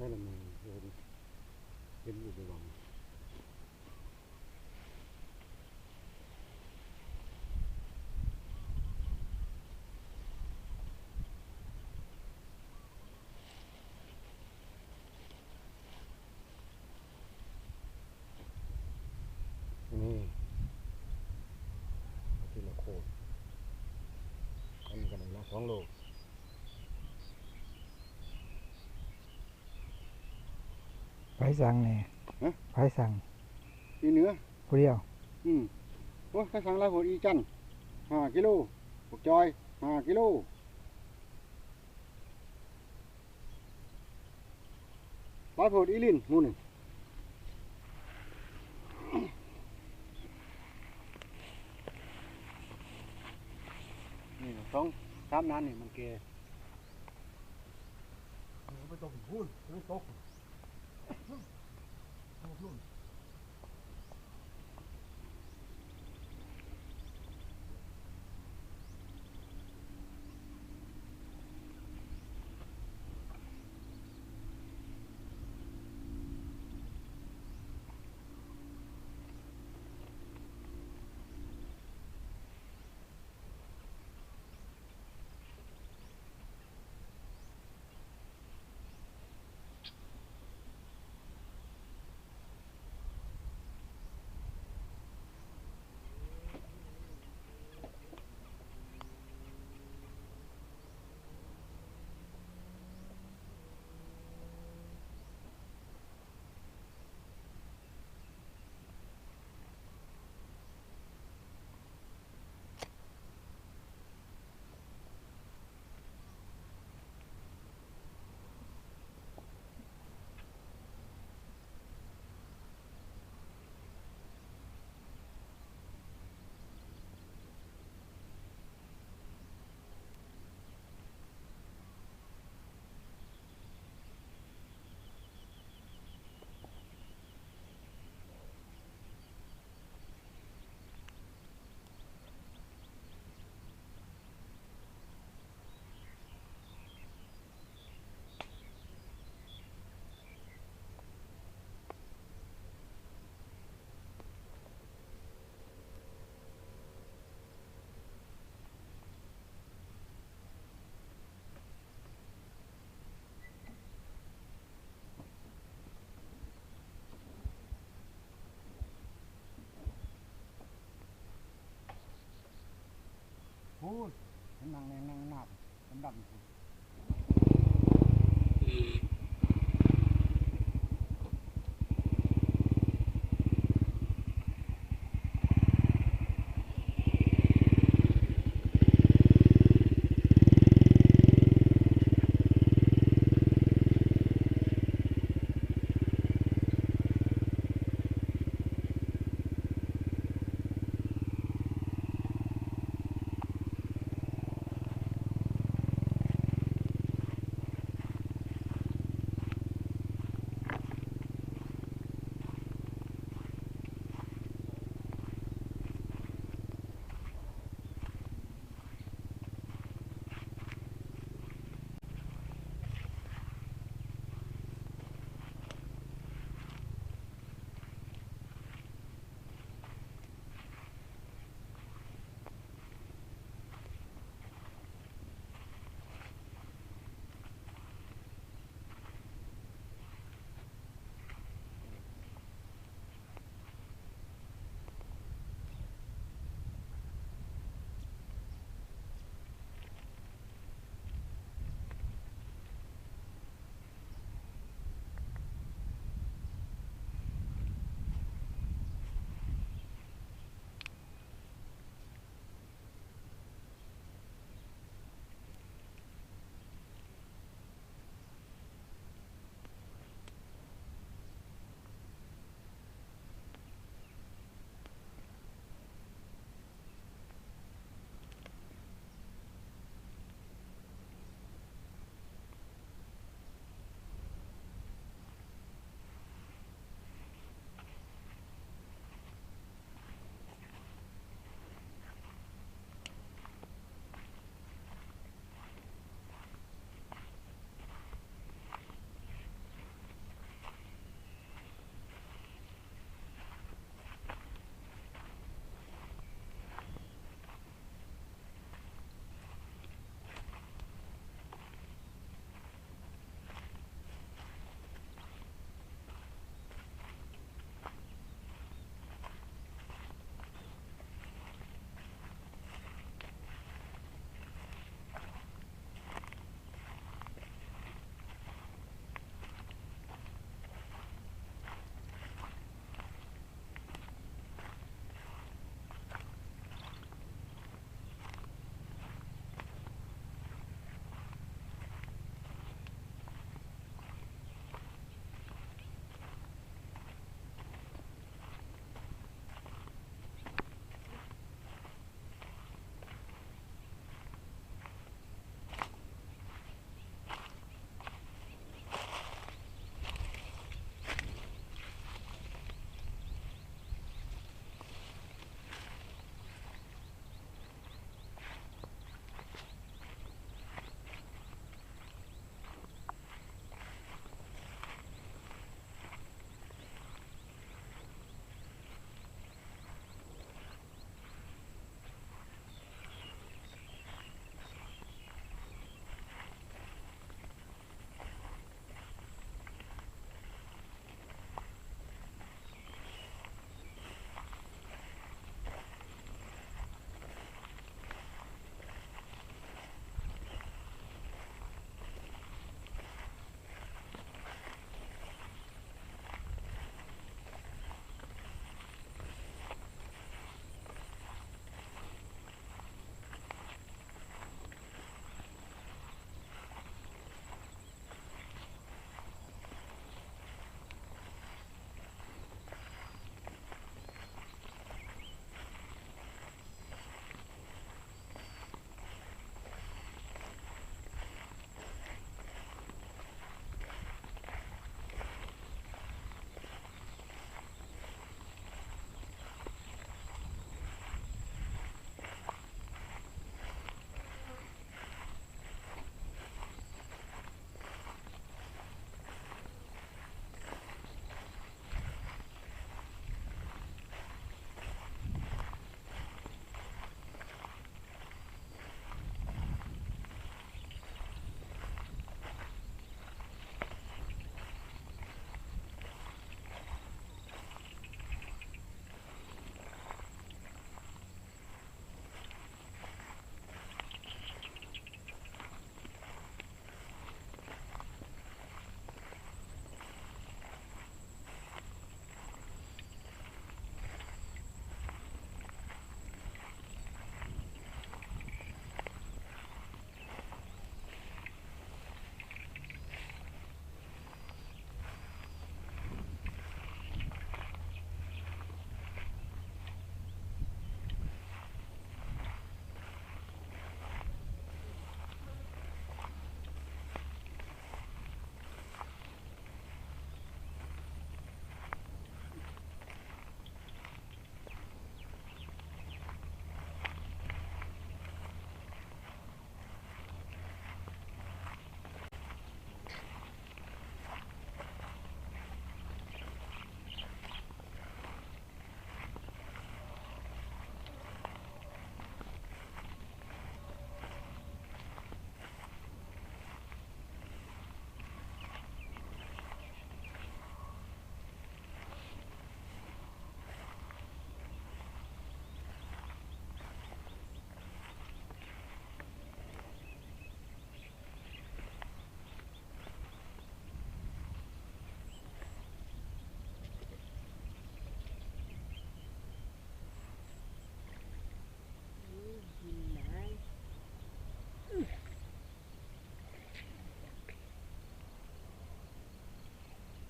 ให้ละมือเห็นเห็นอยู่ในวังนี่ที่ละโคตรอันนี้กันละสองโล ผสั่งแหน่ฮะ ไผสั่งอีเหนือ ผู้เดียวอืมโอ้ยข้าสั่งลายหัวอีจันห้ากิโลปกจอยห้ากิโลลายหัวอีลินหมูหนึ่งนี่สองสามนั้นนี่มันเกไปตกพูนไม่ตก Oh, look. นั่งแนงนั่งหนับดำดำ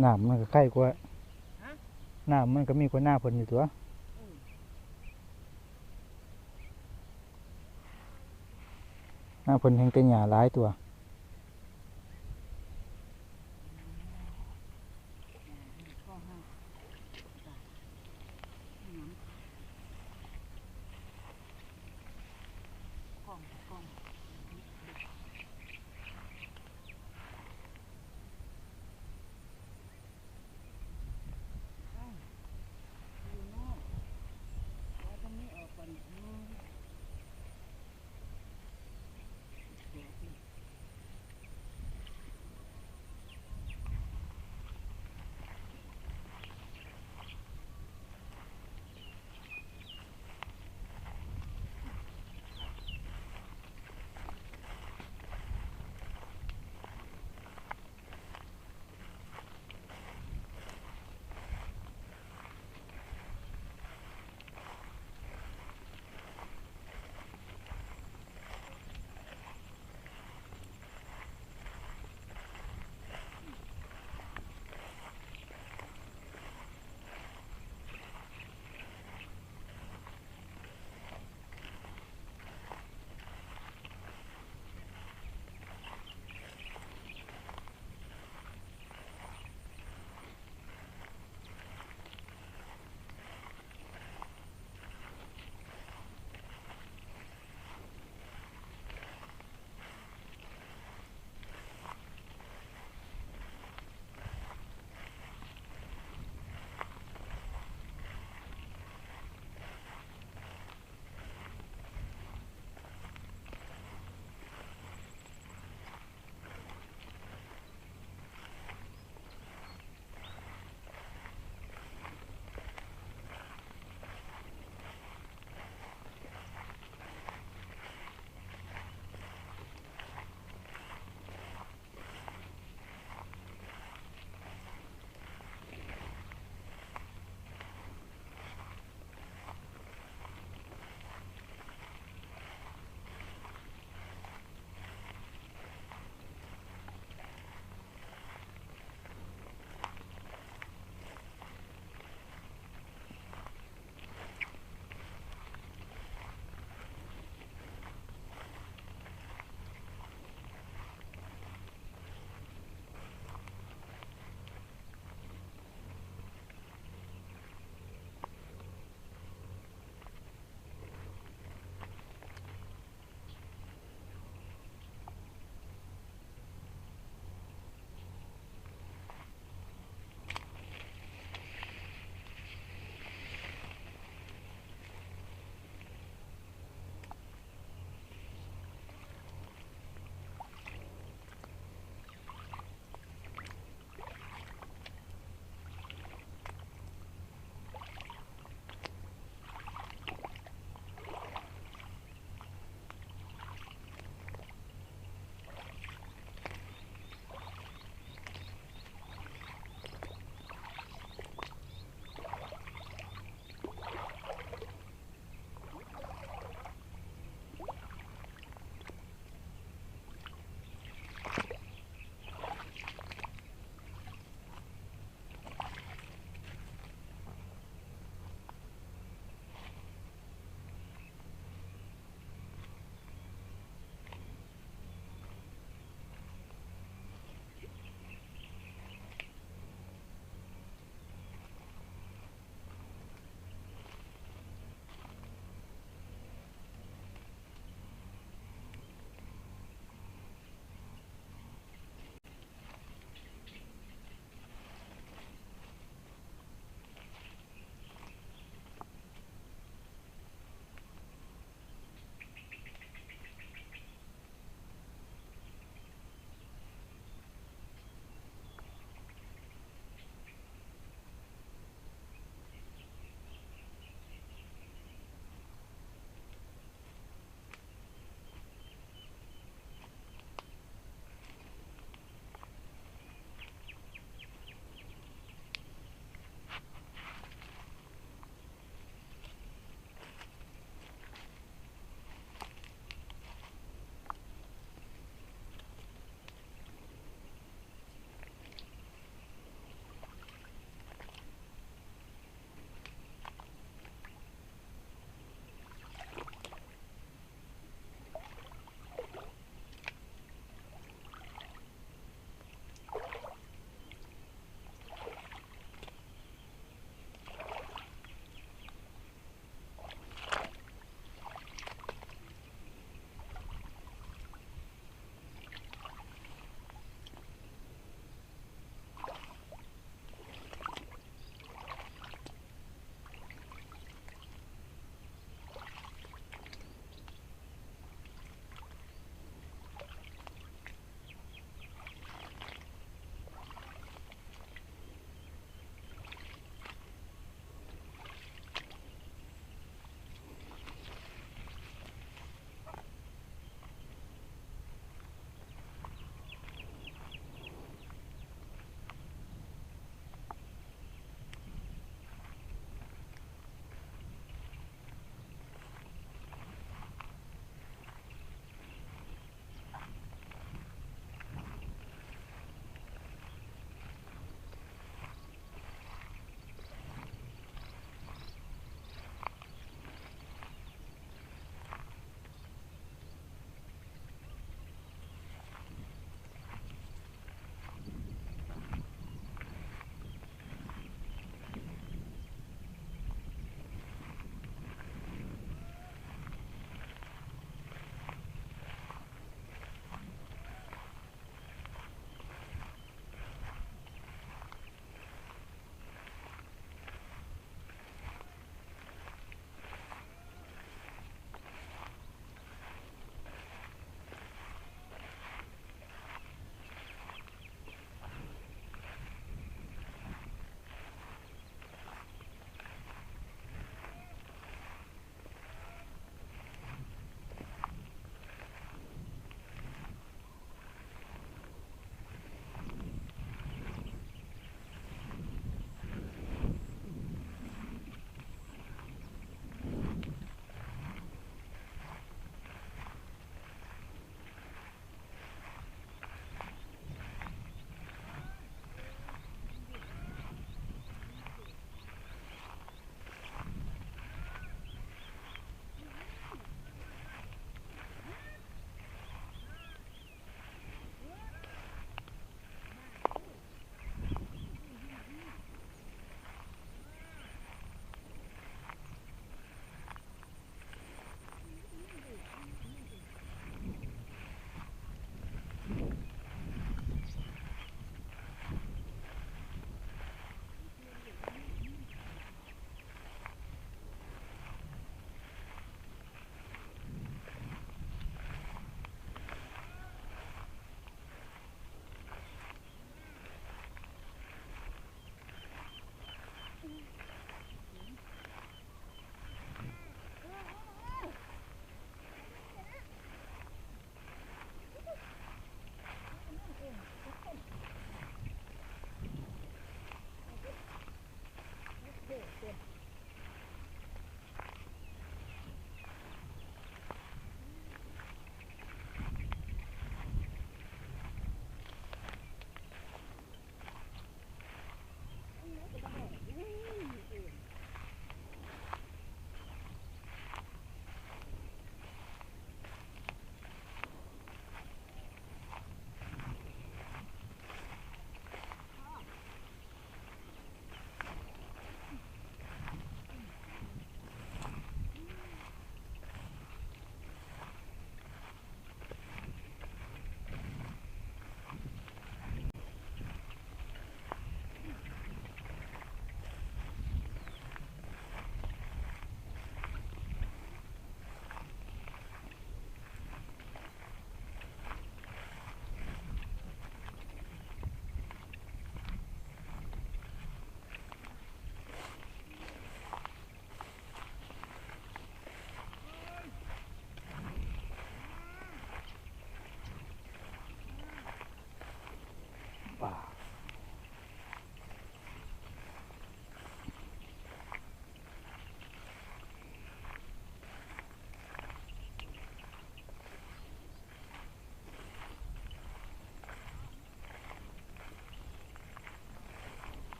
หน้ามันก็ใกล้กว่าหน้ามันก็มีกว่าหน้าเพิ่นอยู่ตัวหน้าเพิ่นแห่งแต่หญ้าหลายตัว